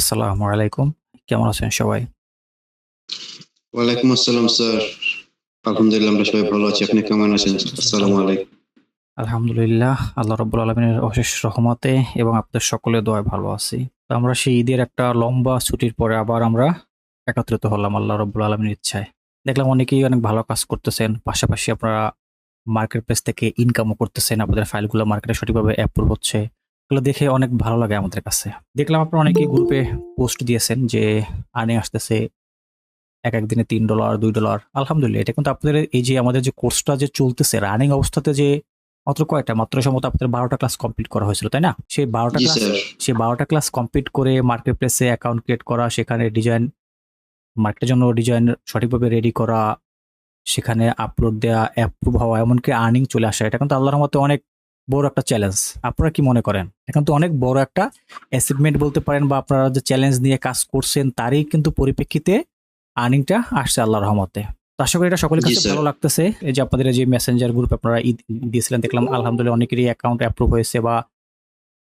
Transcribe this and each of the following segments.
আসসালামু আলাইকুম। কেমন আছেন সবাই? ওয়ালাইকুম আসসালাম স্যার। আলহামদুলিল্লাহ আমরা সবাই ভালো আছি। আপনি কেমন আছেন? আসসালামু আলাইকুম। আলহামদুলিল্লাহ আল্লাহ রব্বুল আলমিনের অশেষ রহমতে এবং আপনাদের সকলে দোয়ায় ভালো আছি। তো আমরা সেই ঈদের একটা লম্বা ছুটির পরে আবার আমরা একত্রিত হলাম আল্লাহ রব্বুল আলমীর ইচ্ছায়। দেখলাম অনেকেই অনেক ভালো কাজ করতেছেন পাশাপাশি আপনারা মার্কেট প্লেস থেকে ইনকামও করতেছেন আপনাদের ফাইলগুলো মার্কেটে সঠিকভাবে অ্যাপ্রুভ হচ্ছে। এগুলো দেখে অনেক ভালো লাগে আমাদের কাছে। দেখলাম আপনারা অনেকেই গ্রুপে পোস্ট দিয়েছেন যে আর্নিং আসতেছে এক একদিনে তিন ডলার দুই ডলার। আলহামদুলিল্লাহ এটা কিন্তু আপনাদের এই যে আমাদের যে কোর্সটা যে চলতেছে রানিং অবস্থাতে যে মাত্র কয়টা? মাত্র সম্ভবত আপনাদের বারোটা ক্লাস কমপ্লিট করা হয়েছিল তাই না? সেই বারোটা ক্লাস সেই বারোটা ক্লাস কমপ্লিট করে মার্কেট প্লেসে অ্যাকাউন্ট ক্রিয়েট করা সেখানে ডিজাইন মার্কেটের জন্য ডিজাইন সঠিকভাবে রেডি করা সেখানে আপলোড দেওয়া অ্যাপ্রুভ হওয়া এমনকি আর্নিং চলে আসা এটা কিন্তু আল্লাহর মতে অনেক বড় একটা চ্যালেঞ্জ আপনারা কি মনে করেন? এখন তো অনেক বড় একটা অ্যাচিভমেন্ট বলতে পারেন বা আপনারা যে চ্যালেঞ্জ নিয়ে কাজ করছেন তারই কিন্তু পরিপ্রেক্ষিতে আর্নিংটা আসছে আল্লাহ রহমতে। তো আশা করি এটা সকলের কাছে ভালো লাগতেছে। এই যে আপনাদের যে মেসেঞ্জার গ্রুপ আপনারা ঈদ দিয়েছিলেন দেখলাম আলহামদুলিল্লাহ অনেকেরই অ্যাকাউন্ট অ্যাপ্রুভ হয়েছে বা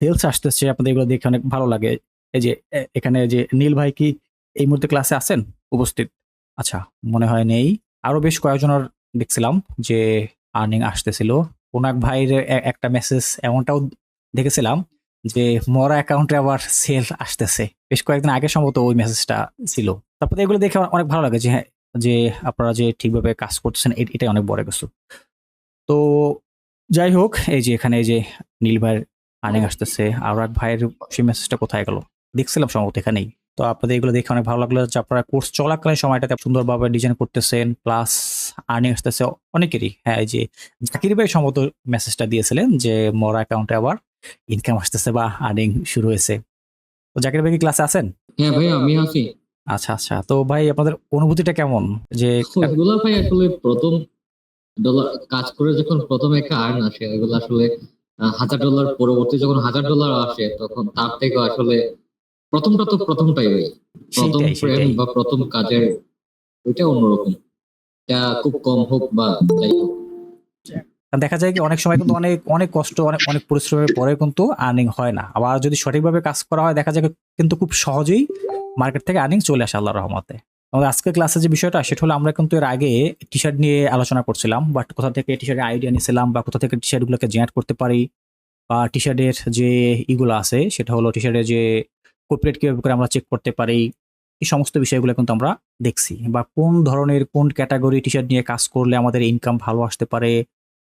সেলস আসতেছে আপনাদের এগুলো দেখে অনেক ভালো লাগে। এই যে এখানে যে নীল ভাই কি এই মুহূর্তে ক্লাসে আছেন? উপস্থিত? আচ্ছা মনে হয় নেই। আরও বেশ কয়েকজনের দেখছিলাম যে আর্নিং আসতেছিল। কোন এক ভাইয়ের একটা মেসেজ এমনটাও দেখেছিলাম যে মরা অ্যাকাউন্টে আবার সেল আসতেছে। বেশ কয়েকদিন আগে সম্ভবত ওই মেসেজটা ছিল। তারপরে এগুলো দেখে অনেক ভালো লাগে যে হ্যাঁ যে আপনারা যে ঠিকভাবে কাজ করতেছেন, এ- এটাই অনেক বড় কিছু। তো যাই হোক, এই যে এখানে যে নীল ভাইয়ের আর্নিং আসতেছে আর এক ভাইয়ের সেই মেসেজটা কোথায় গেল? দেখছিলাম সম্ভবত এখানেই। তো আপনাদের এগুলো দেখে অনেক ভালো লাগল যে আপনারা কোর্স চলাকালীন সময়টাতে সুন্দরভাবে ডিজাইন করতেছেন প্লাস আর্নিং আসতেছে অনেকেরই। হ্যাঁ যে জাকির ভাই সম্ভবত মেসেজটা দিয়েছিলেন যে মরা অ্যাকাউন্টে আবার ইনকাম আসতেছে বা আর্নিং শুরু হয়েছে। তো জাকির ভাই কি ক্লাসে আছেন? হ্যাঁ ভাই আমি আছি। আচ্ছা আচ্ছা। তো ভাই আপনাদের অনুভূতিটা কেমন? যে ওইগুলো ভাই আসলে প্রথম ডলার কাজ করে যখন প্রথম একটা আর্ন আসে ওইগুলো আসলে হাজার ডলার পরবর্তী যখন হাজার ডলার আসে তখন তার থেকে আসলে প্রথমটা তো প্রথমটাই ভাই। প্রথম ফ্রেম বা প্রথম কাজের ওইটা অন্যরকম। এটা খুব কম হোক বা যাই হোক। দেখা যায় কি অনেক সময় কিন্তু অনেক অনেক কষ্ট অনেক অনেক পরিশ্রমের পরে কিন্তু আর্নিং হয় না। আবার যদি সঠিকভাবে কাজ করা হয় দেখা যায় কিন্তু খুব সহজেই মার্কেট থেকে আর্নিং চলে আসে আল্লাহর রহমতে। আমাদের আজকের ক্লাসে যে বিষয়টা সেটা হলো আমরা কিন্তু এর আগে টি শার্ট নিয়ে আলোচনা করছিলাম বাট কোথা থেকে টি শার্টের আইডিয়া নিয়েছিলাম বা কোথা থেকে টি শার্টগুলোকে জেনারেট করতে পারি বা টি শার্টের যে ইগুলো আছে সেটা হলো টি শার্টের যে কোপারেট কীভাবে করে আমরা চেক করতে পারি এই সমস্ত বিষয়গুলো কিন্তু আমরা দেখছি বা কোন ধরনের, কোন ক্যাটাগরি টি শার্ট নিয়ে কাজ করলে আমাদের ইনকাম ভালো আসতে পারে,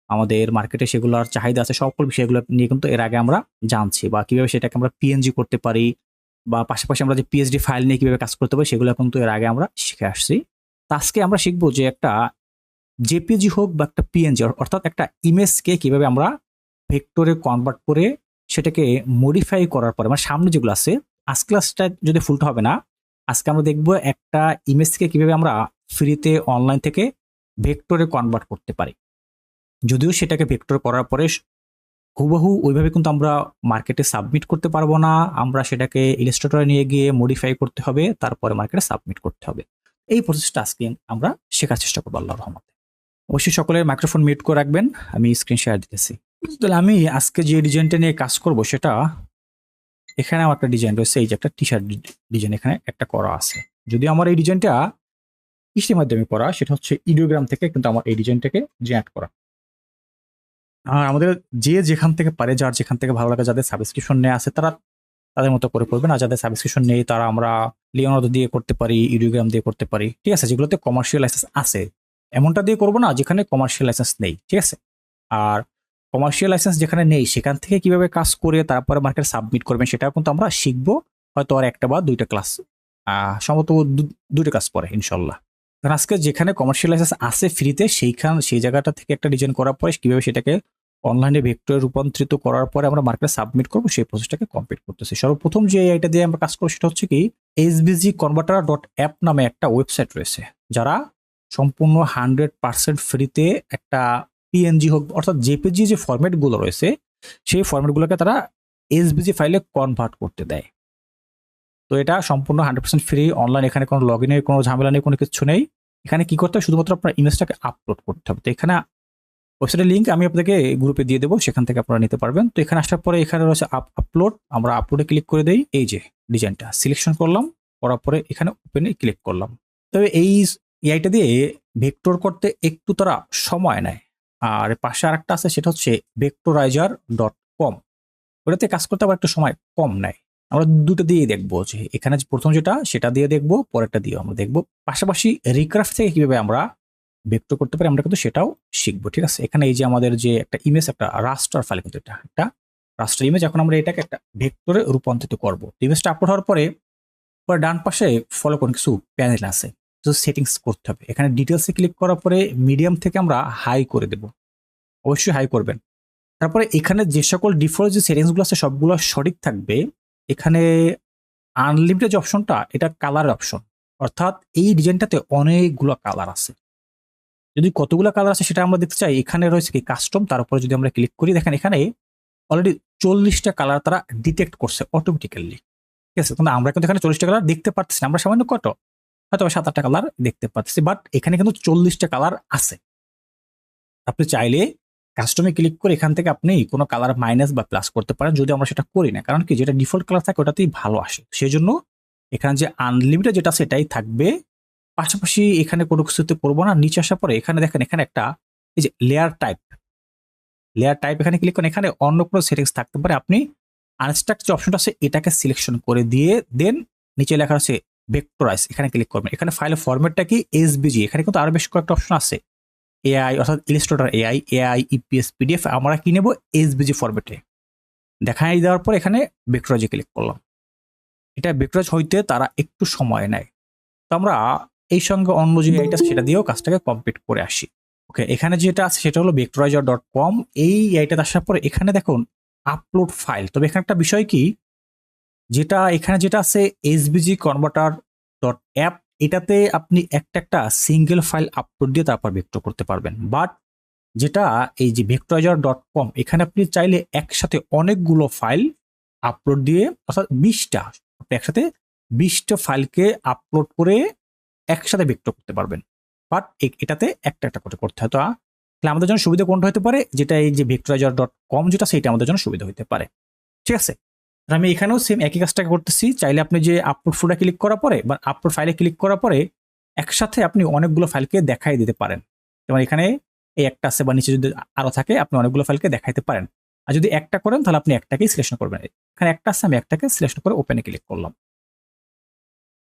আমাদের মার্কেটে সেগুলোর চাহিদা আছে, সকল বিষয়গুলো নিয়ে কিন্তু এর আগে আমরা জানছি বা কীভাবে সেটাকে আমরা পিএনজি করতে পারি বা পাশাপাশি আমরা যে পিএইচডি ফাইল নিয়ে কীভাবে কাজ করতে পারি সেগুলো কিন্তু এর আগে আমরা শিখে আসছি। তো আজকে আমরা শিখব যে একটা জেপিজি হোক বা একটা পিএনজি অর্থাৎ একটা ইমেজকে কীভাবে আমরা ভেক্টরে কনভার্ট করে সেটাকে মডিফাই করার পরে মানে সামনে যেগুলো আছে, আজ ক্লাসটা যদি ফুলটা হবে না আজকে আমরা দেখব একটা ইমেজকে কীভাবে আমরা ফ্রিতে অনলাইন থেকে ভেক্টরে কনভার্ট করতে পারি। যদিও সেটাকে ভেক্টর করার পরে হুবহু ওইভাবে কিন্তু আমরা মার্কেটে সাবমিট করতে পারব না। আমরা সেটাকে ইলাস্ট্রেটরে নিয়ে গিয়ে মডিফাই করতে হবে, তারপরে মার্কেটে সাবমিট করতে হবে। এই প্রসেসটা আজকে আমরা শেখার চেষ্টা করব আল্লাহ রহমতে। অবশ্যই সকলের মাইক্রোফোন মিউট করে রাখবেন, আমি স্ক্রিন শেয়ার দিতেছি। তাহলে আমি আজকে যে ডিজাইনটা নিয়ে কাজ করব সেটা এখানে আমার একটা ডিজাইন রয়েছে, এই যে একটা টি শার্ট ডিজাইন এখানে একটা করা আছে। যদি আমার এই ডিজাইনটা কিসের মাধ্যমে করা, সেটা হচ্ছে ইডিওগ্রাম থেকে কিন্তু আমার এই ডিজাইনটাকে জেনারেট করা। আর আমাদের যে যেখান থেকে পারে, যার যেখান থেকে ভালো লাগে, যাদের সাবস্ক্রিপশন নেওয়া আছে, তারা তাদের মতো করে করবেন আর যাদের সাবস্ক্রিপশন নেই, তারা আমরা লিওনার্দো দিয়ে করতে পারি ইডিওগ্রাম দিয়ে করতে পারি, ঠিক আছে? যেগুলোতে কমার্শিয়াল লাইসেন্স আছে। এমনটা দিয়ে করব না, যেখানে কমার্শিয়াল লাইসেন্স নেই, ঠিক আছে? আর কমার্শিয়াল লাইসেন্স যেখানে নেই, সেখান থেকে কীভাবে কাজ করে তারপরে মার্কেট সাবমিট করবেন সেটাও কিন্তু আমরা শিখব, হয়তো আর একটা বা দুইটা ক্লাস সম্ভবত দুইটা ক্লাস পরে, ইনশাল্লাহ। কারণ আজকে যেখানে কমার্শিয়াল লাইসেন্স আছে ফ্রিতে সেইখান, সেই জায়গাটা থেকে একটা ডিজাইন করার পরে কীভাবে সেটাকে অনলাইনে ভেক্টরে রূপান্তরিত করার পরে আমরা মার্কেটে সাবমিট করব, সেই প্রসেসটাকে কমপ্লিট করতেছি। সর্বপ্রথম যে এটা দিয়ে আমরা কাজ করব সেটা হচ্ছে কি এইচবিজি কনভার্টার ডট অ্যাপ নামে একটা ওয়েবসাইট রয়েছে, যারা সম্পূর্ণ হান্ড্রেড পার্সেন্ট ফ্রিতে একটা পিএনজি হোক, অর্থাৎ জেপিজি যে ফরম্যাটগুলো রয়েছে, সেই ফরম্যাটগুলোকে তারা এসবিজি ফাইলে কনভার্ট করতে দেয়। তো এটা সম্পূর্ণ হান্ড্রেড পার্সেন্ট ফ্রি অনলাইন এখানে কোনো লগ ইনের কোনো ঝামেলা নেই, কোনো কিছু নেই। এখানে কি করতে হবে? শুধুমাত্র আপনার ইমেজটাকে আপলোড করতে হবে। তো এখানে ওয়েবসাইটের লিঙ্ক আমি আপনাকে গ্রুপে দিয়ে দেবো, সেখান থেকে আপনারা নিতে পারবেন। তো এখানে আসার পরে এখানে রয়েছে আপলোড আমরা আপলোডে ক্লিক করে দেই। এই যে ডিজাইনটা সিলেকশন করলাম, করার পরে এখানে ওপেনে ক্লিক করলাম। তবে এই এআইটা দিয়ে ভেক্টর করতে একটু তারা সময় নেয়। আর পাশে আরেকটা আছে, সেটা হচ্ছে ভেক্টোরাইজার ডট কম ওটাতে কাজ করতে আবার একটু সময় কম নেয়। আমরা দুটো দিয়েই দেখব যে এখানে প্রথম যেটা, সেটা দিয়ে দেখব, পরেরটা দিয়ে আমরা দেখব। পাশাপাশি রিক্রাফট থেকে কীভাবে আমরা ভেক্টর করতে পারি, আমরা কিন্তু সেটাও শিখব, ঠিক আছে? এখানে এই যে আমাদের যে একটা ইমেজ একটা রাস্টার ফাইল কিন্তু এটা, একটা রাস্টার ইমেজ এখন আমরা এটাকে একটা ভেক্টরে রূপান্তরিত করব। ইমেজটা আপলোড হওয়ার পরে ডান পাশে ফলো করুন, কিছু প্যানেল আছে। কিছু সেটিংস করতে হবে। এখানে ডিটেলসে ক্লিক করার পরে মিডিয়াম থেকে আমরা হাই করে দেব। অবশ্যই হাই করবেন। তারপরে এখানে যে সকল ডিফল্ট যে সেটিংসগুলো আছে, সবগুলো সঠিক থাকবে। এখানে আনলিমিটেড যে অপশনটা এটা কালারের অপশন অর্থাৎ এই ডিজাইনটাতে অনেকগুলো কালার আছে। যদি কতগুলো কালার আছে সেটা আমরা দেখতে চাই। এখানে রয়েছে কি কাস্টম তার উপরে যদি আমরা ক্লিক করি, দেখেন এখানে অলরেডি চল্লিশটা কালার তারা ডিটেক্ট করছে অটোমেটিক্যালি ঠিক আছে? কিন্তু আমরা কিন্তু এখানে চল্লিশটা কালার দেখতে পাচ্ছি আমরা সামান্য কত? হয়তো সাত আটটা কালার দেখতে পাচ্ছি বাট এখানে কিন্তু চল্লিশটা কালার আছে। আপনি চাইলে কাস্টমে ক্লিক করে এখান থেকে আপনি কোনো কালার মাইনাস বা প্লাস করতে পারেন, যদি আমরা সেটা করি না। কারণ কি? যেটা ডিফল্ট কালার থাকে, ওটাতেই ভালো আসে। সেই জন্য এখানে যে আনলিমিটেড যেটা সেটাই থাকবে। পাশাপাশি এখানে কোনো কিছুতে করব না। নিচে আসার পরে এখানে দেখেন, এখানে একটা এই যে লেয়ার টাইপ লেয়ার টাইপ এখানে ক্লিক করেন। এখানে অন্য কোনো সেটিংস থাকতে পারে। আপনি আনস্ট্রাক যে অপশনটা আছে, এটাকে সিলেকশন করে দিয়ে দেন। নিচে লেখা আছে ভেক্টরাইজ এখানে ক্লিক করবেন। এখানে ফাইলের ফরম্যাটটা কি? এসবিজি এখানে কিন্তু আরও বেশ কয়েকটা অপশন আছে। এআই অর্থাৎ illustrator AI AI EPS PDF আমরা কি নেব? এসবিজি ফরম্যাটে দেখাই দেওয়ার পর এখানে ভেক্টরাইজে ক্লিক করলাম। এটা ভেক্টরাইজ হইতে তারা একটু সময় নেয়। তো আমরা এই সঙ্গে অন্য যে এআইটা সেটা দিয়েও কাজটাকে কমপ্লিট করে আসি। ওকে এখানে যেটা আছে, সেটা হলো ভেক্টরাইজার ডট কম এই এআইটাতে আসার পরে এখানে দেখুন আপলোড ফাইল তবে এখানে একটা বিষয় কি? যেটা এখানে যেটা আছে এসবিজি কনভার্টার ডট অ্যাপ এটাতে আপনি একটা একটা সিঙ্গেল ফাইল আপলোড দিয়ে তারপর ভেক্টর করতে পারবেন। বাট যেটা এই যে ভেক্টরাইজার ডট কম এখানে আপনি চাইলে একসাথে অনেকগুলো ফাইল আপলোড দিয়ে, অর্থাৎ বিশটা, আপনি একসাথে বিশটা ফাইলকে আপলোড করে একসাথে ভেক্টর করতে পারবেন। বাট এটাতে একটা একটা করে করতে হয়। তো, তাহলে আমাদের জন্য সুবিধা কোনটা হতে পারে? যেটা এই যে ভেক্টরাইজার ডট কম যেটা সেটা আমাদের জন্য সুবিধা হতে পারে। ঠিক আছে? আর আমি এখানেও সেম একই কাজটাকে করতেছি। চাইলে আপনি যে আপলোড ফুডে ক্লিক করার পরে বা আপলোড ফাইলে ক্লিক করার পরে একসাথে আপনি অনেকগুলো ফাইলকে দেখাই দিতে পারেন। যেমন এখানে এই একটা আছে বা নিচে যদি আরও থাকে, আপনি অনেকগুলো ফাইলকে দেখাইতে পারেন। আর যদি একটা করেন, তাহলে আপনি একটাকেই সিলেকশন করবেন। এখানে একটা আছে, আমি একটাকে সিলেকশন করে ওপেনে ক্লিক করলাম।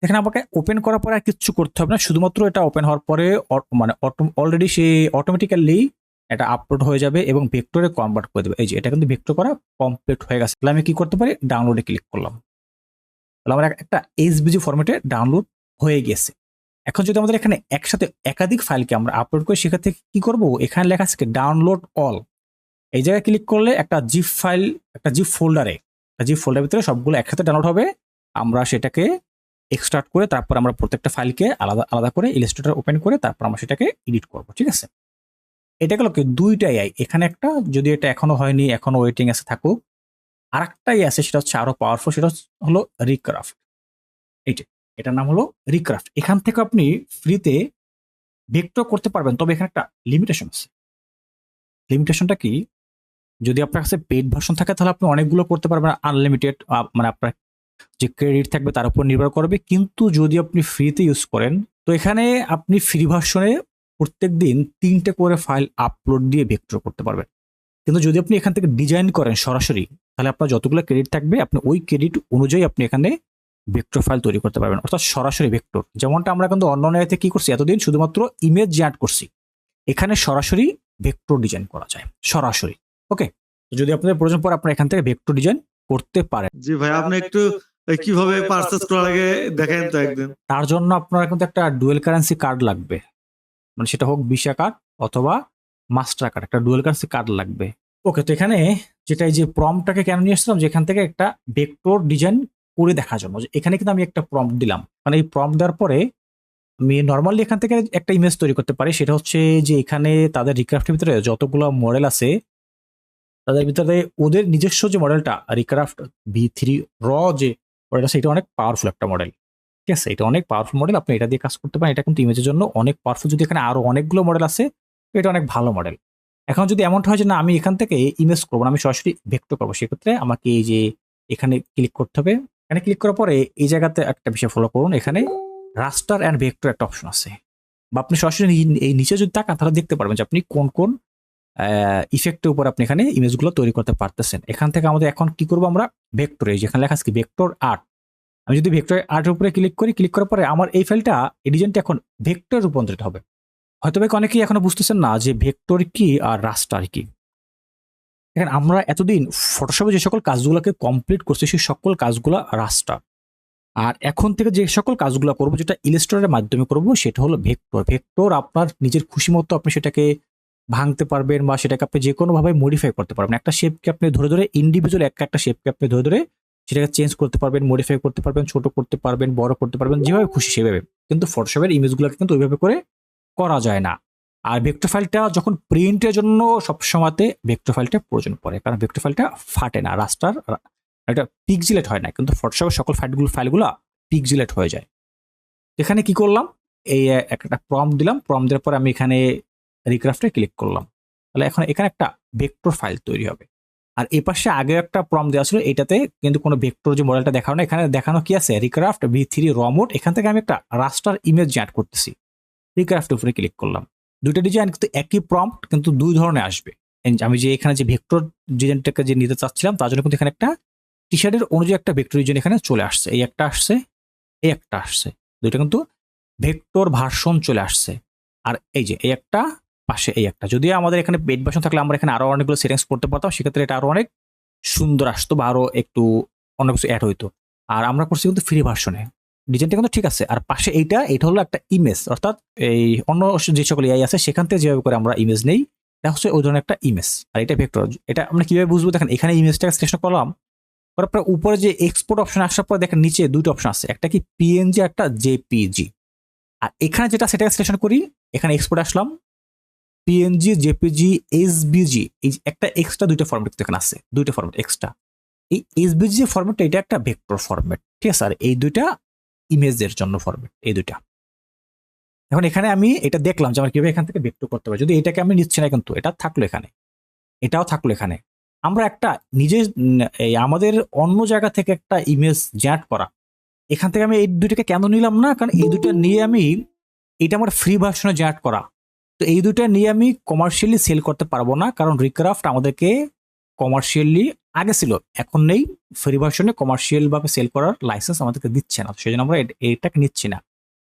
এখানে আমাকে ওপেন করার পরে আর কিচ্ছু করতে হবে না। শুধুমাত্র এটা ওপেন হওয়ার পরে মানে অলরেডি সে অটোমেটিক্যালি এটা আপলোড হয়ে যাবে এবং ভেক্টরে কনভার্ট করে দেবে। এই যে, এটা কিন্তু ভেক্টর করা কমপ্লিট হয়ে গেছে। তাহলে আমি কি করতে পারি? ডাউনলোডে ক্লিক করলাম। তাহলে আমার একটা এইচবিজি ফরম্যাটে ডাউনলোড হয়ে গেছে। এখন যদি আমাদের এখানে একসাথে একাধিক ফাইলকে আমরা আপলোড করি, সেক্ষেত্রে কি করব? এখানে লেখা আছে ডাউনলোড অল এই জায়গায় ক্লিক করলে একটা জিপ ফাইল একটা জিপ ফোল্ডারে জিপ ফোল্ডারের ভিতরে সবগুলো একসাথে ডাউনলোড হবে। আমরা সেটাকে এক্সট্রাক্ট করে তারপর আমরা প্রত্যেকটা ফাইলকে আলাদা আলাদা করে ইলাস্ট্রেটর ওপেন করে তারপর আমরা সেটাকে এডিট করব, ঠিক আছে? এটা গেল কি? দুইটা এআই এখানে একটা, যদি এটা এখনও হয়নি, এখনও ওয়েটিং আছে, থাকুক। আর একটাই আছে, সেটা হচ্ছে আরও পাওয়ারফুল সেটা হলো রিক্রাফট এইটা, এটার নাম হলো রিক্রাফট এখান থেকে আপনি ফ্রিতে ভেক্টর করতে পারবেন, তবে এখানে একটা লিমিটেশন আছে। লিমিটেশনটা কি? যদি আপনার কাছে পেড ভার্সন থাকে, তাহলে আপনি অনেকগুলো করতে পারবেন আনলিমিটেড মানে আপনার যে ক্রেডিট থাকবে, তার উপর নির্ভর করবে। কিন্তু যদি আপনি ফ্রিতে ইউজ করেন, তো এখানে আপনি ফ্রি ভার্সনে প্রত্যেক দিন তিনটে করে ফাইল আপলোড দিয়ে ভেক্টর করতে পারবেন। কিন্তু যদি আপনি এখান থেকে ডিজাইন করেন সরাসরি তাহলে আপনার যতগুলো ক্রেডিট থাকবে আপনি ওই ক্রেডিট অনুযায়ী আপনি এখানে ভেক্টর ফাইল তৈরি করতে পারবেন অর্থাৎ সরাসরি ভেক্টর যেমনটা আমরা কিন্তু অন্য অন্যায়তে কি করছি এতদিন শুধুমাত্র ইমেজ জেনারেট করছি এখানে সরাসরি ভেক্টর ডিজাইন করা যায় সরাসরি। ওকে যদি আপনাদের প্রয়োজন পড়ে আপনারা এখান থেকে ভেক্টর ডিজাইন করতে পারেন। জি ভাই আপনি একটু কীভাবে পারচেজ করা লাগে দেখেন তো একদিন। তার জন্য আপনার কিন্তু একটা ডুয়েল কারেন্সি কার্ড লাগবে। মানে সেটা হোক ভিসা কার্ড অথবা মাস্টার কার্ড একটা ডুয়েল কারেন্সি কার্ড লাগবে। ওকে তো এখানে যেটা এই যে প্রমটাকে কেন নিয়ে আসছিলাম যেখান থেকে একটা ভেক্টর ডিজাইন করে দেখার জন্য। এখানে কিন্তু আমি একটা প্রম্পট দিলাম। মানে এই প্রম্পট দেওয়ার পরে আমি নর্মালি এখান থেকে একটা ইমেজ তৈরি করতে পারি। সেটা হচ্ছে যে এখানে তাদের রিক্রাফ্টের ভিতরে যতগুলো মডেল আছে, তাদের ভিতরে ওদের নিজস্ব যে মডেলটা রিক্রাফট ভি থ্রি র যে মডেল আছে অনেক পাওয়ারফুল একটা মডেল ঠিক আছে এটা অনেক পাওয়ারফুল মডেল আপনি এটা দিয়ে কাজ করতে পারেন। এটা কিন্তু ইমেজের জন্য অনেক পাওয়ারফুল যদি এখানে আরও অনেকগুলো মডেল আছে, এটা অনেক ভালো মডেল এখন যদি এমনটা হয় যে, না, আমি এখান থেকে ইমেজ করব না, আমি সরাসরি ভেক্টর করব সেক্ষেত্রে আমাকে এই যে, এখানে ক্লিক করতে হবে। এখানে ক্লিক করার পরে এই জায়গাতে একটা বিষয় ফলো করুন। এখানে রাস্টার অ্যান্ড ভেক্টর একটা অপশন আছে। বা আপনি সরাসরি এই- নিচে যদি তাকান, তাহলে দেখতে পারবেন যে, আপনি কোন কোন ইফেক্টের উপর আপনি এখানে ইমেজগুলো তৈরি করতে পারতেছেন। এখান থেকে আমাদের এখন কি করব আমরা? ভেক্টরে যেখানে লেখা আছে ভেক্টর আর্ট আমি যদি ভেক্টর আর্টের উপরে ক্লিক করি ক্লিক করার পরে আমার এই ফাইলটা এই ডিজাইনটা এখন ভেক্টর রূপান্তরিত হবে। হয়তো বা অনেকেই এখনও বুঝতেছেন না যে ভেক্টর কি আর রাস্টার কি। এখন আমরা এতদিন ফটোশপে যে সকল কাজগুলোকে কমপ্লিট করছি, সেই সকল কাজগুলো রাস্টার আর এখন থেকে যে সকল কাজগুলো করব, যেটা ইলাস্ট্রেটরের মাধ্যমে করব, সেটা হলো ভেক্টর ভেক্টর আপনার নিজের খুশি মতো আপনি সেটাকে ভাঙতে পারবেন বা সেটাকে আপনি যে কোনোভাবে মডিফাই করতে পারবেন। একটা শেপকে আপনি ধরে ধরে ইন্ডিভিজুয়াল একটা একটা শেপকে আপনি ধরে ধরে সেটাকে চেঞ্জ করতে পারবেন মডিফাই করতে পারবেন, ছোট করতে পারবেন, বড় করতে পারবেন, যেভাবে খুশি সেভাবে। কিন্তু ফটোশপের ইমেজগুলোকে কিন্তু ওইভাবে করে করা যায় না। আর ভেক্টর ফাইলটা যখন প্রিন্টের জন্য সবসময়তে ভেক্টর ফাইলটা প্রয়োজন পড়ে, কারণ ভেক্টর ফাইলটা ফাটে না রাস্টার এটা পিকজিলেট হয় না, কিন্তু ফটোশপের সকল ফাইলগুলো ফাইলগুলো পিকজিলেট হয়ে যায়। এখানে কি করলাম? এই একটা প্রম দিলাম প্রম দেওয়ার পরে আমি এখানে রিক্রাফটে ক্লিক করলাম। তাহলে এখন এখানে একটা ভেক্টর ফাইল তৈরি হবে। আর এই পাশে আগে একটা প্রম দেওয়া ছিল, এটাতে কিন্তু কোনো ভেক্টর যে মডেলটা দেখানো, এখানে দেখানো কি আছে? রিক্রাফট ভি থ্রি রমোট এখান থেকে আমি একটা রাস্টার ইমেজ অ্যাড করতেছি। রিক্রাফটের উপরে ক্লিক করলাম। দুইটা ডিজাইন কিন্তু একই প্রম্পট কিন্তু দুই ধরনের আসবে। আমি যে এখানে যে ভেক্টর ডিজাইনটাকে যে নিতে চাচ্ছিলাম, তার জন্য কিন্তু এখানে একটা টি শার্টের অনুযায়ী একটা ভেক্টর ডিজাইন এখানে চলে আসছে। এই একটা আসছে, এই একটা আসছে। দুইটা কিন্তু ভেক্টর ভার্সন চলে আসছে। আর এই যে, এই একটা পাশে এই একটা। যদি আমাদের এখানে পেড ভার্সন থাকলে আমরা এখানে আরও অনেকগুলো সেটিংস করতে পারতাম, সেক্ষেত্রে এটা আরও অনেক সুন্দর আসতো বা আরও একটু অন্য কিছু অ্যাড হইতো। আর আমরা করছি কিন্তু ফ্রি ভার্সনে ডিজাইনটা কিন্তু ঠিক আছে। আর পাশে এইটা, এটা হলো একটা ইমেজ অর্থাৎ এই অন্য যে সকল এআই আছে, সেখান থেকে যেভাবে করে আমরা ইমেজ নেই, এটা হচ্ছে ওই ধরনের একটা ইমেজ আর এটা ভেক্টর এটা আমরা কীভাবে বুঝব? দেখেন, এখানে ইমেজটা সিলেকশন করলাম, করার পরে উপরে যে এক্সপোর্ট অপশন আসার পর দেখেন নিচে দুটো অপশন আছে। একটা কি পিএনজি একটা জেপিজি আর এখানে যেটা, সেটাকে সিলেকশন করি, এখানে এক্সপোর্ট আসলাম পিএনজি জেপিজি এসবিজি এই একটা এক্সট্রা দুইটা ফরম্যাট এখানে আছে। দুইটা ফরম্যাট এক্সট্রা এই এসবিজি যে ফরম্যাটটা এটা একটা ভেক্টর ফরম্যাট ঠিক আছে? আর এই দুইটা ইমেজের জন্য ফরম্যাট এই দুইটা। এখন এখানে আমি এটা দেখলাম যে আমার কীভাবে এখান থেকে ভেক্টর করতে পারি। যদি এটাকে আমি নিচ্ছি না কিন্তু, এটা থাকল এখানে। এটাও থাকল এখানে। আমরা একটা নিজে আমাদের অন্য জায়গা থেকে একটা ইমেজ জ্যাট করা। এখান থেকে আমি এই দুইটাকে কেন নিলাম না? কারণ এই দুটো নিয়ে আমি এটা আমার ফ্রি ভার্সনে জ্যাট করা। তো এই দুটা নিয়ে আমি কমার্শিয়ালি সেল করতে পারব না, কারণ রিক্রাফট আমাদেরকে কমার্শিয়ালি আগে ছিল, এখন নেই। ফ্রি ভার্সনে কমার্শিয়াল ভাবে সেল করার লাইসেন্স আমাদেরকে দিচ্ছে না সেই জন্য আমরা এটাকে নিচ্ছি না।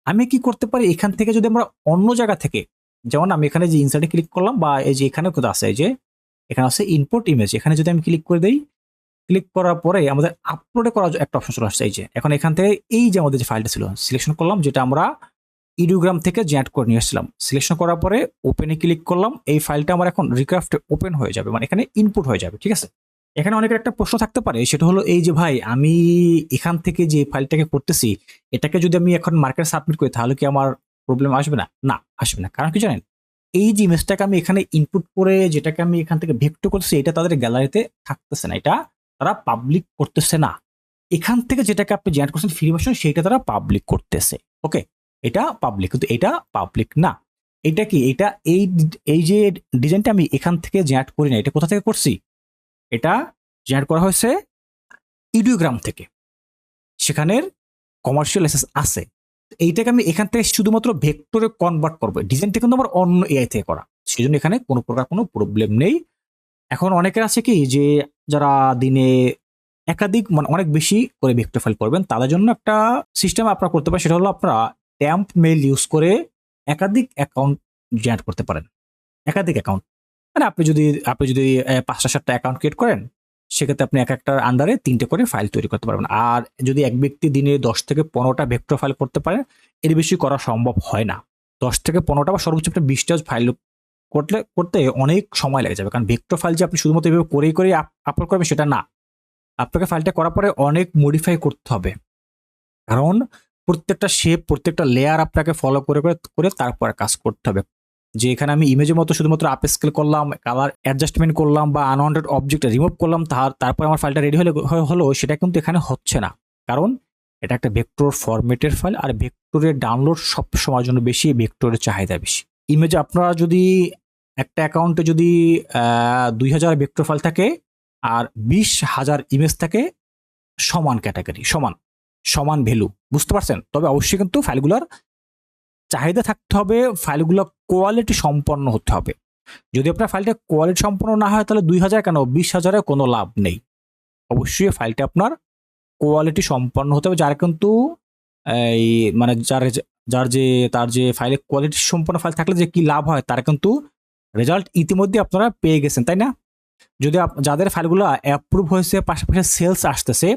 আমি কি করতে পারি? এখান থেকে যদি আমরা অন্য জায়গা থেকে, যেমন আমি এখানে যে ইনসার্টে ক্লিক করলাম বা এই যে এখানে কোথাও আছে যে এখানে আছে ইনপুট ইমেজ এখানে যদি আমি ক্লিক করে দিই ক্লিক করার পরে আমাদের আপলোডে করার একটা অপশন চলে আসছে, এই যে। এখন এখান থেকে এই যে আমাদের যে ফাইলটা ছিল সিলেকশন করলাম, যেটা আমরা ইডিওগ্রাম থেকে জ্যাট করে নিয়ে এসেছিলাম সিলেকশন করার পরে ওপেনে ক্লিক করলাম। এই ফাইলটা আমার এখন রিক্রাফটে ওপেন হয়ে যাবে মানে এখানে ইনপুট হয়ে যাবে, ঠিক আছে? এখানে অনেকের একটা প্রশ্ন থাকতে পারে, সেটা হলো এই যে ভাই, আমি এখান থেকে যে ফাইলটাকে করতেছি, এটাকে যদি আমি এখন মার্কেট সাবমিট করি, তাহলে কি আমার প্রবলেম আসবে না? না, আসবে না। কারণ কি জানেন? এই যে ইমেজটাকে আমি এখানে ইনপুট করে যেটাকে আমি এখান থেকে ভেক্ট করছি এটা তাদের গ্যালারিতে থাকতেছে না। এটা তারা পাবলিক করতেছে না। এখান থেকে যেটাকে আপনি জেনারেট করছেন ফ্রি ভার্সন সেটা তারা পাবলিক করতেছে ওকে এটা পাবলিক কিন্তু এটা পাবলিক না। এটা কি? এটা এই এই যে ডিজাইনটা আমি এখান থেকে জেনারেট করি না, এটা কোথা থেকে করছি? এটা জেনারেট করা হয়েছে ইডিওগ্রাম থেকে। সেখানের কমার্শিয়াল লাইসেন্স আছে। এইটাকে আমি এখান থেকে শুধুমাত্র ভেক্টরে কনভার্ট করব। ডিজাইনটা কিন্তু আমার অন্য এআই থেকে করা। সেই জন্য এখানে কোনো প্রকার কোনো প্রবলেম নেই। এখন অনেকের আছে কি যে যারা দিনে একাধিক মানে অনেক বেশি করে ভেক্টর ফাইল করবেন, তাদের জন্য একটা সিস্টেম আপনারা করতে পারেন। সেটা হলো আপনারা ট্যাম্প মেল ইউজ করে একাধিক অ্যাকাউন্ট জেনারেট করতে পারেন। একাধিক অ্যাকাউন্ট মানে আপনি যদি আপনি যদি পাঁচটা, সাতটা অ্যাকাউন্ট ক্রিয়েট করেন, সেক্ষেত্রে আপনি এক একটার আন্ডারে তিনটে করে ফাইল তৈরি করতে পারবেন। আর যদি এক ব্যক্তি দিনে দশ থেকে পনেরোটা ভেক্টর ফাইল করতে পারেন এর বেশি করা সম্ভব হয় না। দশ থেকে পনেরোটা বা সর্বোচ্চ আপনি বিশটা ফাইল করলে, করতে অনেক সময় লেগে যাবে। কারণ ভেক্টর ফাইল যে আপনি শুধুমাত্র এভাবে করেই করে আপলোড করবেন সেটা না। আপনাকে ফাইলটা করার পরে অনেক মডিফাই করতে হবে। কারণ প্রত্যেকটা শেপ প্রত্যেকটা লেয়ার আপনাকে ফলো করে করে করে তারপর কাজ করতে হবে। যে এখানে আমি ইমেজের মতো শুধুমাত্র আপ স্কেল করলাম কালার অ্যাডজাস্টমেন্ট করলাম বা আনওয়ান্টেড অবজেক্ট রিমুভ করলাম, তার, তারপর আমার ফাইলটা রেডি হলে, হলো, সেটা কিন্তু এখানে হচ্ছে না। কারণ এটা একটা ভেক্টর ফরম্যাটের ফাইল আর ভেক্টরের ডাউনলোড সব সময়ের জন্য বেশি ভেক্টরের চাহিদা বেশি। ইমেজ আপনারা যদি একটা অ্যাকাউন্টে যদি দুই হাজার ভেক্টর ফাইল থাকে আর বিশ হাজার ইমেজ থাকে, সমান ক্যাটাগরি সমান। সমান ভ্যালু বুঝতে পারছেন? তবে অবশ্যই কিন্তু ফাইলগুলোর চাহিদা থাকতে হবে ফাইলগুলো কোয়ালিটি সম্পন্ন হতে হবে। যদি আপনার ফাইলটা কোয়ালিটি সম্পন্ন না হয়, তাহলে দুই হাজার কেন, বিশ হাজারে কোনো লাভ নেই। অবশ্যই ফাইলটা আপনার কোয়ালিটি সম্পন্ন হতে হবে, যার কিন্তু এই মানে যার যার যে, তার যে ফাইলে কোয়ালিটি সম্পন্ন ফাইল থাকলে যে কি লাভ হয়, তার কিন্তু রেজাল্ট ইতিমধ্যে আপনারা পেয়ে গেছেন, তাই না? যদি যাদের ফাইলগুলো অ্যাপ্রুভ হয়েছে, পাশাপাশি সেলস আসতেছে,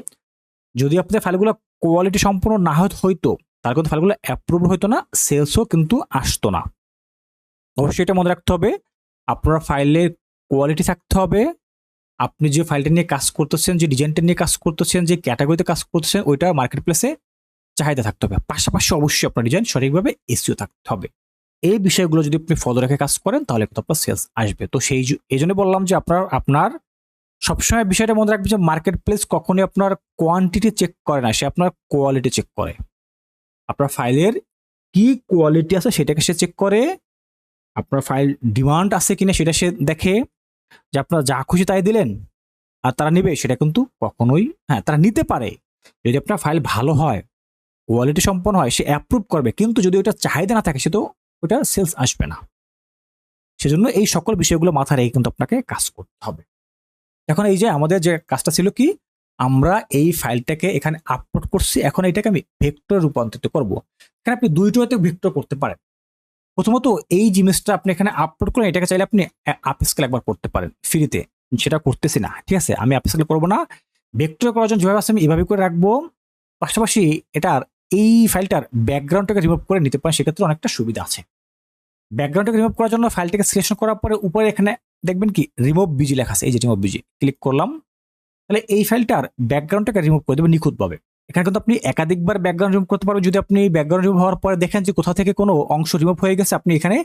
যদি আপনাদের ফাইলগুলো কোয়ালিটি সম্পন্ন না হয়তো তার কিন্তু ফাইলগুলো অ্যাপ্রুভ হইতো না সেলসও কিন্তু আসতো না। অবশ্যই এটা মনে রাখতে হবে, আপনার ফাইলের কোয়ালিটি থাকতে হবে, আপনি যে ফাইলটা নিয়ে কাজ করতেছেন, যে ডিজাইনটা নিয়ে কাজ করতেছেন, যে ক্যাটাগরিতে কাজ করতেছেন, ওইটা মার্কেট প্লেসে চাহিদা থাকতে হবে। পাশাপাশি অবশ্যই আপনার ডিজাইন সঠিকভাবে এসিও থাকতে হবে। এই বিষয়গুলো যদি আপনি ফলো রেখে কাজ করেন, তাহলে কিন্তু আপনার সেলস আসবে। তো সেই এই জন্য বললাম যে আপনার আপনার সবসময় বিষয়টা মনে রাখবে যে মার্কেট প্লেস কখনই আপনার কোয়ান্টিটি চেক করে না, সে আপনার কোয়ালিটি চেক করে। আপনার ফাইলের কি কোয়ালিটি আছে সেটাকে সে চেক করে, আপনার ফাইল ডিমান্ড আছে কিনা সেটা সে দেখে, যে আপনারা যা খুশি তাই দিলেন, আর তারা নেবে সেটা কিন্তু কখনোই হ্যাঁ তারা নিতে পারে। যদি আপনার ফাইল ভালো হয় কোয়ালিটি সম্পন্ন হয়, সে অ্যাপ্রুভ করবে, কিন্তু যদি ওটা চাহিদা না থাকে, সে তো ওটা সেলস আসবে না। সেজন্য এই সকল বিষয়গুলো মাথায় রেখে কিন্তু আপনাকে কাজ করতে হবে। এখন এই যে আমাদের যে কাজটা ছিল কি? আমরা এই ফাইলটাকে এখানে আপলোড করছি, এখন এটাকে আমি ভেক্টর রূপান্তরিত করব। এখানে আপনি দুইটাতে ভেক্টর করতে পারেন। প্রথমত এই জিনিসটা আপনি এখানে আপলোড করেন এটাকে চাইলে আপনি আপ স্কেল একবার করতে পারেন ফ্রিতে সেটা করতেছি না, ঠিক আছে? আমি আপ স্কেল করব না। ভেক্টর করার জন্য যেভাবে আছে আমি এভাবে করে রাখব। পাশাপাশি এটার এই ফাইলটার ব্যাকগ্রাউন্ডটাকে রিমুভ করে নিতে পারেন, সেক্ষেত্রে অনেকটা সুবিধা আছে। ব্যাকগ্রাউন্ডটাকে রিমুভ করার জন্য ফাইলটাকে সিলেকশন করার পরে উপরে এখানে দেখবেন কি রিমুভ বিজি লেখা আছে, এই যে রিমুভ বিজি ক্লিক করলাম। তাহলে এই ফাইলটার ব্যাকগ্রাউন্ডটাকে রিমুভ করে দেবেন নিখুঁতভাবে। এখানে কিন্তু আপনি একাধিকবার ব্যাকগ্রাউন্ড রিমুভ করতে পারবেন। যদি আপনি ব্যাকগ্রাউন্ড রিমুভ হওয়ার পরে দেখেন যে কোথা থেকে কোনো অংশ রিমুভ হয়ে গেছে, আপনি এখানে,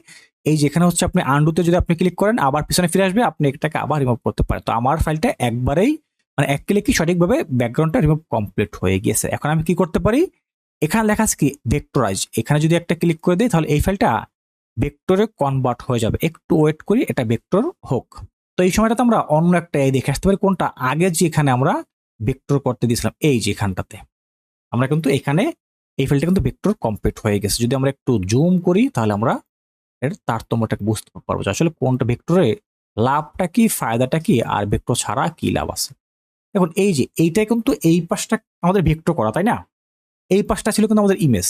এই যে এখানে হচ্ছে আপনি আন্ডুতে যদি আপনি ক্লিক করেন, আবার পিছনে ফিরে আসবে, আপনি এটাকে আবার রিমুভ করতে পারেন। তো আমার ফাইলটা একবারেই মানে এক ক্লিকই সঠিকভাবে ব্যাকগ্রাউন্ডটা রিমুভ কমপ্লিট হয়ে গিয়েছে। এখন আমি কি করতে পারি? এখানে লেখা আছে কি ভেক্টরাইজ এখানে যদি একটা ক্লিক করে দিই, তাহলে এই ফাইলটা ভেক্টরে কনভার্ট হয়ে যাবে। একটু ওয়েট করি, এটা ভেক্টর হোক। তো এই সময়টাতে আমরা অন্য একটা এই দেখে আসতে পারি, কোনটা আগে যে এখানে আমরা ভেক্টর করতে দিয়েছিলাম, এই যে এখানটাতে আমরা কিন্তু এখানে এই ফাইলটা কিন্তু ভেক্টর কমপ্লিট হয়ে গেছে। যদি আমরা একটু জুম করি, তাহলে আমরা এর তারতম্যটাকে বুঝতে পারব যে আসলে কোনটা ভেক্টরে লাভটা কি, ফায়দাটা কি, আর ভেক্টর ছাড়া কি লাভ আছে। এখন এই যে এইটাই কিন্তু এই পাশটা আমাদের ভেক্টর করা, তাই না? এই পাশটা ছিল কিন্তু আমাদের ইমেজ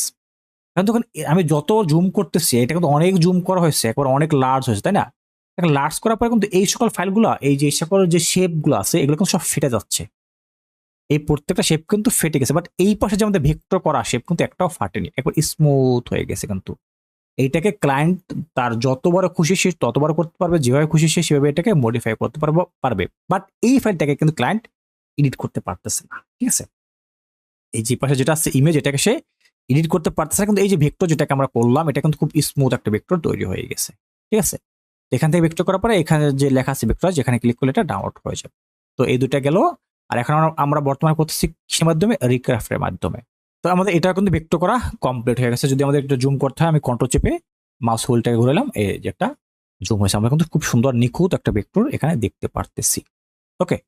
এখন তখন আমি যত জুম করতেছি এটা কিন্তু অনেক জুম করা হয়েছে, একবার অনেক লার্জ হয়েছে, তাই না? এখন লার্জ করার পরে কিন্তু এই সকল ফাইলগুলো, এই যে সকল যে শেপগুলো আছে, এগুলো কিন্তু সব ফেটে যাচ্ছে। এই প্রত্যেকটা শেপ কিন্তু ফেটে গেছে বাট এই পাশে যে আমাদের ভেক্টর করা শেপ কিন্তু একটাও ফাটেনি, একবার স্মুথ হয়ে গেছে কিন্তু। এইটাকে ক্লায়েন্ট তার যতবার খুশি, সে ততবার করতে পারবে, যেভাবে খুশি সে সেভাবে এটাকে মডিফাই করতে পারব, পারবে। বাট এই ফাইলটাকে কিন্তু ক্লায়েন্ট এডিট করতে পারতেছে না, ঠিক আছে? এই যে পাশে যেটা আছে ইমেজ এটাকে সে এডিট করতে পারতেছে না, কিন্তু এই যে ভেক্টর যেটাকে আমরা করলাম, এটা কিন্তু খুব স্মুথ একটা ভেক্টর তৈরি হয়ে গেছে, ঠিক আছে? এখান থেকে ভেক্টর করার পরে এখানে যে লেখা আছে ভেক্টর যেখানে ক্লিক করলে এটা ডাউনলোড হয়ে যাবে। তো এই দুটা গেল, আর এখন আমরা- বর্তমানে করতেছি কিসের মাধ্যমে? রিক্রাফ্টের মাধ্যমে। তো আমাদের এটা কিন্তু ভেক্টর করা কমপ্লিট হয়ে গেছে। যদি আমাদের একটু জুম করতে হয়, আমি কন্ট্রোল চেপে মাউস হুইলটাকে ঘুরালাম, এই যে একটা জুম হয়েছে। আমরা কিন্তু খুব সুন্দর, নিখুঁত একটা ভেক্টর এখানে দেখতে পারতেছি। ওকে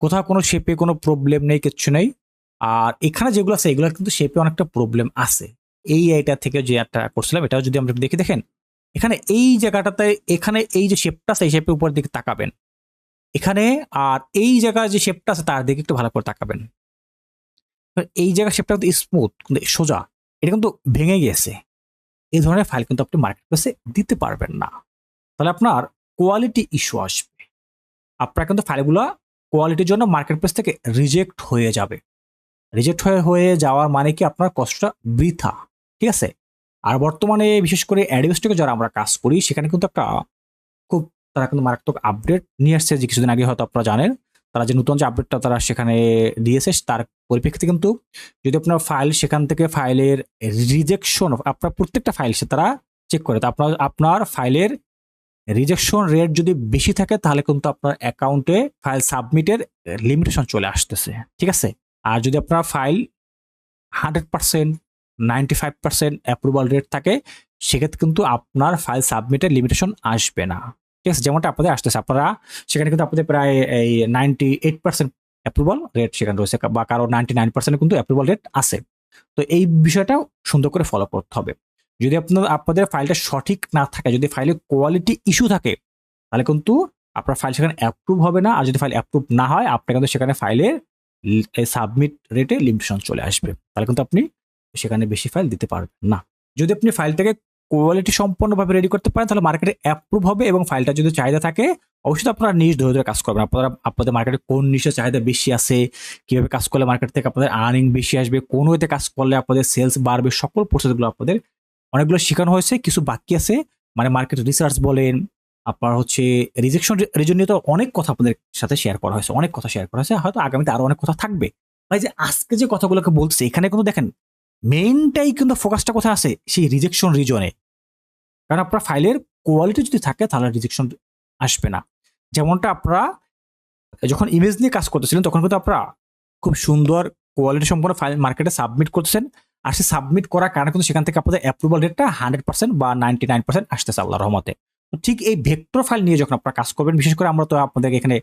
কোথাও কোনো শেপে কোনো প্রবলেম নেই, কিচ্ছু নেই। আর এখানে যেগুলো আছে এগুলো কিন্তু শেপে অনেকটা প্রবলেম আছে। এই এইটা থেকে যে একটা করছিলাম, এটাও যদি আমরা দেখে দেখেন, এখানে এই জায়গাটাতে, এখানে এই যে শেপটা আছে, এই শেপের উপর দিকে তাকাবেন। এখানে আর এই জায়গায় যে শেপটা আছে, তার দিকে একটু ভালো করে তাকাবেন। এই জায়গার শেপটা কিন্তু স্মুথ কিন্তু সোজা, এটা কিন্তু ভেঙে গেছে। এই ধরনের ফাইল কিন্তু আপনি মার্কেট প্লেসে দিতে পারবেন না। তাহলে আপনার কোয়ালিটি ইস্যু আসবে। আপনার কিন্তু ফাইলগুলো কোয়ালিটির জন্য মার্কেট প্লেস থেকে রিজেক্ট হয়ে যাবে। রিজেক্ট হয়ে হয়ে যাওয়ার মানে কি আপনার কষ্টটা বৃথা, ঠিক আছে? আর বর্তমানে বিশেষ করে অ্যাডভেস্টকে যারা আমরা কাজ করি, সেখানে কিন্তু একটা খুব তারা কিন্তু মারাত্মক আপডেট নিয়ে আসছে যে কিছুদিন আগে হয়তো আপনারা জানেন। তারা যে নতুন যে আপডেটটা তারা সেখানে দিয়েছে, তার পরিপ্রেক্ষিতে কিন্তু যদি আপনার ফাইল সেখান থেকে ফাইলের রিজেকশন আপনার প্রত্যেকটা ফাইল সে তারা চেক করে। তো আপনার আপনার ফাইলের রিজেকশন রেট যদি বেশি থাকে, তাহলে কিন্তু আপনার অ্যাকাউন্টে ফাইল সাবমিটের লিমিটেশন চলে আসতেছে, ঠিক আছে? আর যদি আপনার file hundred percent ninety five percent approval rate থাকে, সেক্ষেত্রে কিন্তু আপনার ফাইল সাবমিটের লিমিটেশন আসবে না। ঠিক আছে? যেমনটা আপনাদের আসতেছে। আপনারা, সেখানে কিন্তু আপনাদের প্রায় এই ninety eight percent approval rate সেখানে রয়েছে, বা কারও নাইনটি নাইন পার্সেন্ট কিন্তু অ্যাপ্রুভাল রেট আছে। তো এই বিষয়টা সুন্দর করে ফলো করতে হবে। যদি আপনার, আপনাদের ফাইলটা সঠিক না থাকে, যদি ফাইলের কোয়ালিটি ইস্যু থাকে, তাহলে কিন্তু আপনার ফাইল সেখানে অ্যাপ্রুভ হবে না। আর যদি ফাইল অ্যাপ্রুভ না হয়, আপনার কিন্তু সেখানে ফাইলের সাবমিট রেটে লিমিটেশন চলে আসবে। তাহলে কিন্তু আপনি সেখানে বেশি ফাইল দিতে পারবেন না। যদি আপনি ফাইলটাকে কোয়ালিটি সম্পূর্ণভাবে রেডি করতে পারেন, তাহলে মার্কেটে অ্যাপ্রুভ হবে এবং ফাইলটা যদি চাহিদা থাকে, অবশ্যই আপনারা নিজ ধরে ধরে কাজ করবেন। আপনারা, আপনাদের মার্কেটে কোন নিশে চাহিদা বেশি আছে, কীভাবে কাজ করলে মার্কেট থেকে আপনাদের আর্নিং বেশি আসবে, কোন ওয়েতে কাজ করলে আপনাদের সেলস বাড়বে, সকল প্রসেসগুলো আপনাদের অনেকগুলো শেখানো হয়েছে, কিছু বাকি আছে। মানে মার্কেট রিসার্চ বলেন আপনার হচ্ছে রিজেকশন রিজন নিয়ে তো অনেক কথা আপনাদের সাথে শেয়ার করা হয়েছে, অনেক কথা শেয়ার করা হয়েছে, হয়তো আগামীতে আরও অনেক কথা থাকবে। ভাই যে আজকে যে কথাগুলোকে বলছে এখানে কিন্তু দেখেন মেইনটাই কিন্তু ফোকাসটা কোথায় আছে? সেই রিজেকশন রিজনে কারণ আপনার ফাইলের কোয়ালিটি যদি থাকে, তাহলে রিজেকশন আসবে না। যেমনটা আপনারা যখন ইমেজ নিয়ে কাজ করতেছিলেন, তখন কিন্তু আপনারা খুব সুন্দর কোয়ালিটি সম্পন্ন ফাইল মার্কেটে সাবমিট করতেছেন। আর সে সাবমিট করার কারণে কিন্তু সেখান থেকে আপনাদের অ্যাপ্রুভাল রেটটা হান্ড্রেড পার্সেন্ট বা নাইনটি নাইন পার্সেন্ট আসতেছে আল্লাহ রহমতে। ঠিক এই ভেক্টর ফাইল নিয়ে যখন আপনারা কাজ করবেন, বিশেষ করে আমরা তো আপনাদের এখানে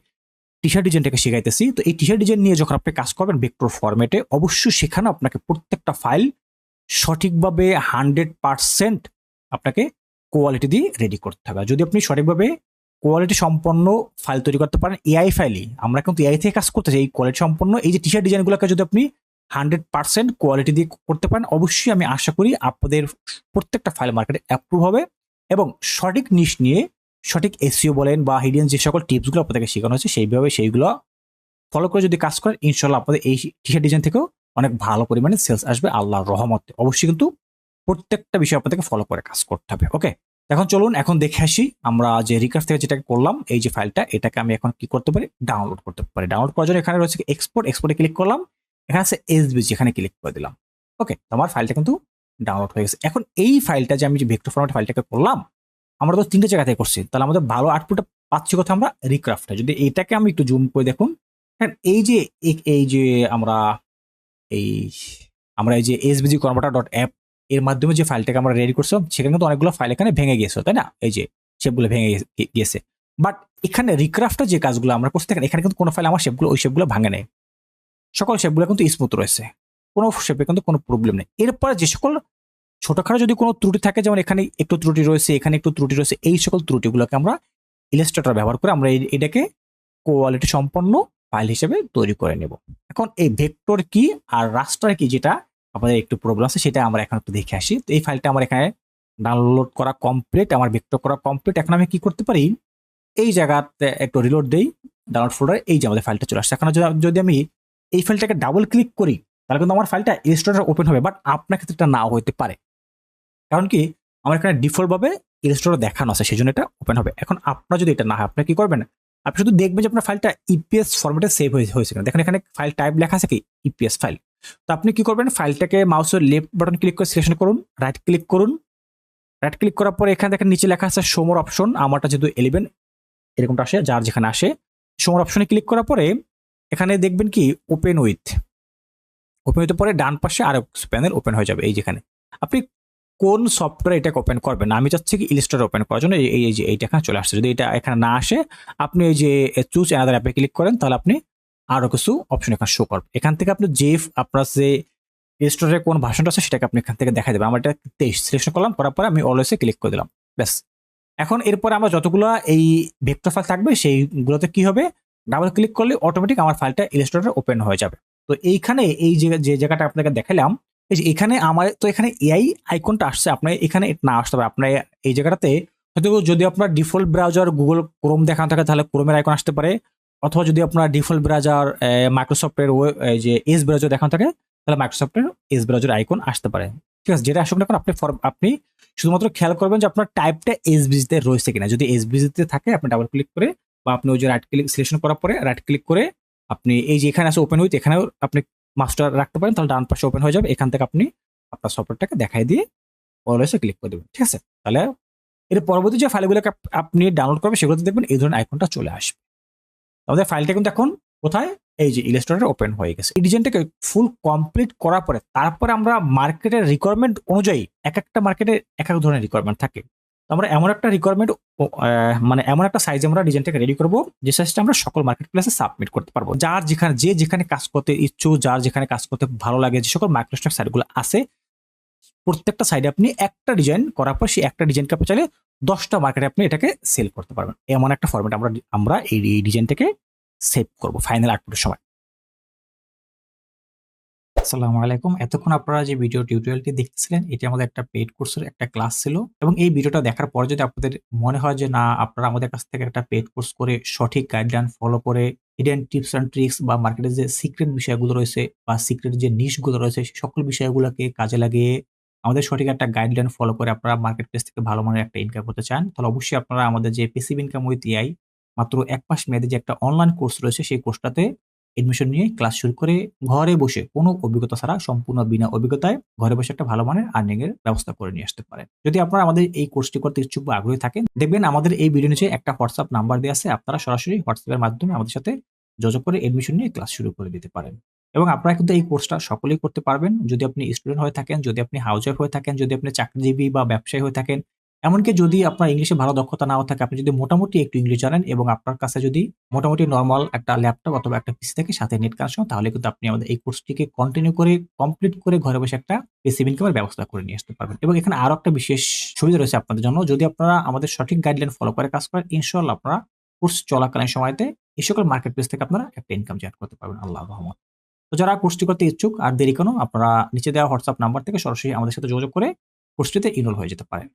টি শার্ট ডিজাইনটাকে শেখাইতেছি, তো এই টি শার্ট ডিজাইন নিয়ে যখন আপনি কাজ করবেন ভেক্টর ফরম্যাটে অবশ্যই সেখানে আপনাকে প্রত্যেকটা ফাইল সঠিকভাবে হান্ড্রেড পার্সেন্ট আপনাকে কোয়ালিটি দিয়ে রেডি করতে হবে। যদি আপনি সঠিকভাবে কোয়ালিটি সম্পন্ন ফাইল তৈরি করতে পারেন এআই ফাইলই আমরা কিন্তু এআই থেকে কাজ করতেছি, এই কোয়ালিটি সম্পন্ন, এই যে টি শার্ট ডিজাইনগুলোকে যদি আপনি হান্ড্রেড পার্সেন্ট কোয়ালিটি দিয়ে করতে পারেন, অবশ্যই আমি আশা করি আপনাদের প্রত্যেকটা ফাইল মার্কেটে অ্যাপ্রুভ হবে। এবং সঠিক নিশ নিয়ে সঠিক এসিও বলেন বা হিডিয়ান যে সকল টিপসগুলো আপনাদেরকে শেখানো হচ্ছে সেইভাবে সেইগুলো ফলো করে যদি কাজ করেন ইনশাল্লাহ আপনাদের এই টি শার্ট ডিজাইন থেকেও অনেক ভালো পরিমাণে সেলস আসবে আল্লাহর রহমতে। অবশ্যই কিন্তু প্রত্যেকটা বিষয় আপনাদেরকে ফলো করে কাজ করতে হবে ওকে এখন চলুন, এখন দেখে আসি আমরা যে রিকার্ভ থেকে যেটা করলাম, এই যে ফাইলটা এটাকে আমি এখন কি করতে পারি? ডাউনলোড করতে পারি। ডাউনলোড করার জন্য এখানে রয়েছে এক্সপোর্ট এক্সপোর্টে ক্লিক করলাম, এখানে আছে এসবিজি এখানে ক্লিক করে দিলাম ওকে আমার ফাইলটা কিন্তু ডাউনলোড হয়ে গেছে। এখন এই ফাইলটা যে আমি যে ভেক্টর ফরম্যাট ফাইলটাকে করলাম, আমরা তো তিনটে জায়গা থেকে করছি। তাহলে আমাদের ভালো আউটপুটটা পাচ্ছি কথা আমরা? রিক্রাফটে যদি এটাকে আমি একটু জুম করে দেখুন হ্যাঁ এই যে এই- যে আমরা এই আমরা এই যে S SBG converter dot app এর মাধ্যমে যে ফাইলটাকে আমরা রেডি করছিলাম, সেখানে কিন্তু অনেকগুলো ফাইল এখানে ভেঙে গিয়েছে তাই না? এই যে শেপগুলো ভেঙে গিয়েছে। বাট এখানে রিক্রাফটের যে কাজগুলো আমরা করছি এখানে কিন্তু কোনো ফাইল আমার শেপগুলো ওই শেপগুলো ভাঙে নেই। সকল শেপগুলো কিন্তু স্মুথ রয়েছে। কোনো শেপে কিন্তু কোনো প্রবলেম নেই। এরপরে যে সকল ছোটোখাটো যদি কোনো ত্রুটি থাকে, যেমন এখানে একটু ত্রুটি রয়েছে, এখানে একটু ত্রুটি রয়েছে, এই সকল ত্রুটিগুলোকে আমরা ইলাস্ট্রেটর ব্যবহার করে আমরা এটাকে কোয়ালিটি সম্পন্ন ফাইল হিসেবে তৈরি করে নেব। এখন এই ভেক্টর কি আর রাস্টার কি যেটা আমাদের একটু প্রবলেম আছে, সেটা আমরা এখন একটু দেখে আসি। তো এই ফাইলটা আমার এখানে ডাউনলোড করা কমপ্লিট আমার ভেক্টর করা কমপ্লিট এখন আমি কি করতে পারি? এই জায়গাতে একটু রিলোড দেই ডাউনলোড ফোল্ডারে এই যে আমাদের ফাইলটা চলে আসছে। এখন যদি আমি এই ফাইলটাকে ডাবল ক্লিক করি তাহলে কিন্তু আমার ফাইলটা ইনস্টলার ওপেন হবে বাট আপনার ক্ষেত্রে এটা নাও হতে পারে। কারণ কি? আমার এখানে ডিফল্টভাবে ভাবে দেখানো আছে সেই জন্য এটা ওপেন হবে। এখন আপনার যদি এটা না হয়, আপনি কি করবেন? আপনি শুধু দেখবেন যে আপনার ফাইলটা ইপিএস ফরম্যাটে সেভ হয়ে হয়েছে কিনা। দেখেন এখানে ফাইল টাইপ লেখা আছে কি? ইপিএস ফাইল তো আপনি কি করবেন? ফাইলটাকে মাউসের লেফট বাটন ক্লিক করে সিলেকশন করুন রাইট ক্লিক করুন। রাইট ক্লিক করার পরে এখানে দেখেন নিচে লেখা আছে সোমর অপশন আমারটা যেহেতু এলিভেন এরকমটা আসে, যার যেখানে আসে। সোমর অপশনে ক্লিক করার পরে এখানে দেখবেন কি? ওপেন উইথ ওপেন হতে পরে ডান পাশে আরও প্যানেল ওপেন হয়ে যাবে, এই যেখানে। আপনি কোন সফটওয়্যার এটাকে ওপেন করবেন? আমি চাচ্ছি কি ইলিস্টার ওপেন করার জন্য, এই যে এইটা এখানে চলে আসছে। যদি এটা এখানে না আসে, আপনি এই যে চুজ অ্যানাদার অ্যাপে ক্লিক করেন, তাহলে আপনি আরও কিছু অপশন এখানে শো করবে এখান থেকে আপনি যে আপনার যে ইনস্টলের কোন ভাষণটা আছে, সেটাকে আপনি এখান থেকে দেখা দেবেন। আমার এটা তেইশ সিলেকশন করলাম, করার পরে আমি অলওয়েসে ক্লিক করে দিলাম, ব্যাস। এখন এরপরে আমার যতগুলো এই ভেক্টর ফাইল থাকবে, সেইগুলোতে কি হবে? ডাবল ক্লিক করলে অটোমেটিক আমার ফাইলটা ইলাস্ট্রেটর ওপেন হয়ে যাবে। তো এইখানে এই যে যে জায়গাটা আপনাকে দেখালাম, এই যে এখানে আমার, তো এখানে এআই আইকনটা আসছে, আপনার এখানে না আসতে পারে আপনার এই জায়গাটাতে হয়তো যদি আপনার ডিফল্ট ব্রাউজার গুগল ক্রোম দেখানো থাকে, তাহলে ক্রোমের আইকন আসতে পারে। অথবা যদি আপনার ডিফল্ট ব্রাউজার মাইক্রোসফটের যে এস ব্রাউজার দেখানো থাকে, তাহলে মাইক্রোসফটের এস ব্রাউজার আইকন আসতে পারে। ঠিক আছে, যেটা আসুক না আপনি আপনি শুধুমাত্র খেয়াল করবেন যে আপনার টাইপটা এসবিজিতে রয়েছে কিনা। যদি এসবিজিতে থাকে, আপনি ডাবল ক্লিক করে বা আপনি ওই যে রাইট ক্লিক সিলেকশন করার পরে রাইট ক্লিক করে আপনি এই যে এখানে আছে ওপেন উইথ এখানেও আপনি মাস্টার রাখতে পারেন, তাহলে ডান পাশে ওপেন হয়ে যাবে। এখান থেকে আপনি আপনার সফটওয়্যারটাকে দেখাই দিয়ে অলওয়েসে ক্লিক করে দেবেন, ঠিক আছে? তাহলে এর পরবর্তী যে ফাইলগুলোকে আপ- আপনি ডাউনলোড করবেন, সেগুলোতে দেখবেন এই ধরনের আইকনটা চলে আসবে। আমাদের ফাইলটা কিন্তু এখন কোথায়? এই যে ইলাস্ট্রেটর ওপেন হয়ে গেছে। এই ডিজাইনটাকে ফুল কমপ্লিট করার পরে, তারপরে আমরা মার্কেটের রিকোয়ারমেন্ট অনুযায়ী এক একটা মার্কেটে এক এক ধরনের রিকোয়ারমেন্ট থাকে। আমরা এমন একটা রিকোয়ারমেন্ট মানে এমন একটা সাইজ আমরা ডিজাইনটাকে রেডি করব, যে সাইজটা আমরা সকল মার্কেট প্লেসে সাবমিট করতে পারব। যার যেখানে, যে যেখানে কাজ করতে ইচ্ছুক, যার যেখানে কাজ করতে ভালো লাগে, যে সকল মাইক্রোস্টক সাইটগুলো আছে, প্রত্যেকটা সাইডে আপনি একটা ডিজাইন করার পর সেই একটা ডিজাইনকে আপনি চাইলে দশটা মার্কেটে আপনি এটাকে সেল করতে পারবেন। এমন একটা ফরম্যাট আমরা আমরা এই ডিজাইনটাকে সেভ করব ফাইনাল আউটপুটের সময়। আসসালামু আলাইকুম। এতক্ষণ আপনারা যে ভিডিও টিউটোরিয়ালটি দেখতেছিলেন, এটি আমাদের একটা পেইড কোর্সের একটা ক্লাস ছিল এবং এই ভিডিওটা দেখার পর যদি আপনাদের মনে হয় যে না, আপনারা আমাদের কাছ থেকে একটা পেইড কোর্স করে সঠিক গাইডলাইন ফলো করে হিডেন টিপস অ্যান্ড ট্রিক্স বা মার্কেটের যে সিক্রেট বিষয়গুলো রয়েছে বা সিক্রেট যে নিশগুলো রয়েছে সকল বিষয়গুলোকে কাজে লাগিয়ে আমাদের সঠিক একটা গাইডলাইন ফলো করে আপনারা মার্কেট প্লেস থেকে ভালো মানের একটা ইনকাম করতে চান, তাহলে অবশ্যই আপনারা আমাদের যে পেসিভ ইনকাম উইথ এআই মাত্র এক মাস মেয়াদে যে একটা অনলাইন কোর্স রয়েছে, সেই কোর্সটাতে এডমিশন নিয়ে ক্লাস শুরু করে ঘরে বসে কোনো অভিজ্ঞতা ছাড়া সম্পূর্ণ বিনা অভিজ্ঞতায় ঘরে বসে একটা ভালো মানের আর্নিং এর ব্যবস্থা করে নিয়ে আসতে পারেন। যদি আপনারা আমাদের এই কোর্সটি করতে ইচ্ছুক বা আগ্রহী থাকেন, দেখবেন আমাদের এই ভিডিও নিচে একটা হোয়াটসঅ্যাপ নাম্বার দেওয়া আছে, আপনারা সরাসরি হোয়াটসঅ্যাপের মাধ্যমে আমাদের সাথে যোগাযোগ করে এডমিশন নিয়ে ক্লাস শুরু করে দিতে পারেন। এবং আপনারা কিন্তু এই কোর্সটা সকলেই করতে পারবেন। যদি আপনি স্টুডেন্ট হয়ে থাকেন, যদি আপনি হাউস ওয়াইফ হয়ে থাকেন, যদি আপনি চাকরিজীবী বা ব্যবসায়ী হয়ে থাকেন এমনকি যদি আপনার ইংলিশে ভালো দক্ষতা নাও থাকে, আপনি যদি মোটামুটি একটু ইংলিশ জানেন এবং আপনার কাছে যদি মোটামুটি নর্মাল একটা ল্যাপটপ অথবা একটা পিসি থেকে, সাথে নেট কানেকশন তাহলে কিন্তু আপনি আমাদের এই কোর্সটিকে কন্টিনিউ করে কমপ্লিট করে ঘরে বসে একটা পেসিভ ইনকামের ব্যবস্থা করে নিয়ে আসতে পারবেন। এবং এখানে আরও একটা বিশেষ সুবিধা রয়েছে আপনাদের জন্য, যদি আপনারা আমাদের সঠিক গাইডলাইন ফলো করে কাজ করেন ইনশাল্লাহ আপনারা কোর্স চলাকালীন সময়তে এই সকল মার্কেট প্লেস থেকে আপনারা একটা ইনকাম জেনারেট করতে পারবেন আল্লাহ রহমত। তো যারা কোর্সটি করতে ইচ্ছুক আর দেরি কোনো, আপনারা নিচে দেওয়া হোয়াটসঅ্যাপ নাম্বার থেকে সরাসরি আমাদের সাথে যোগাযোগ করে কোর্সটিতে ইনরোল হয়ে যেতে পারেন।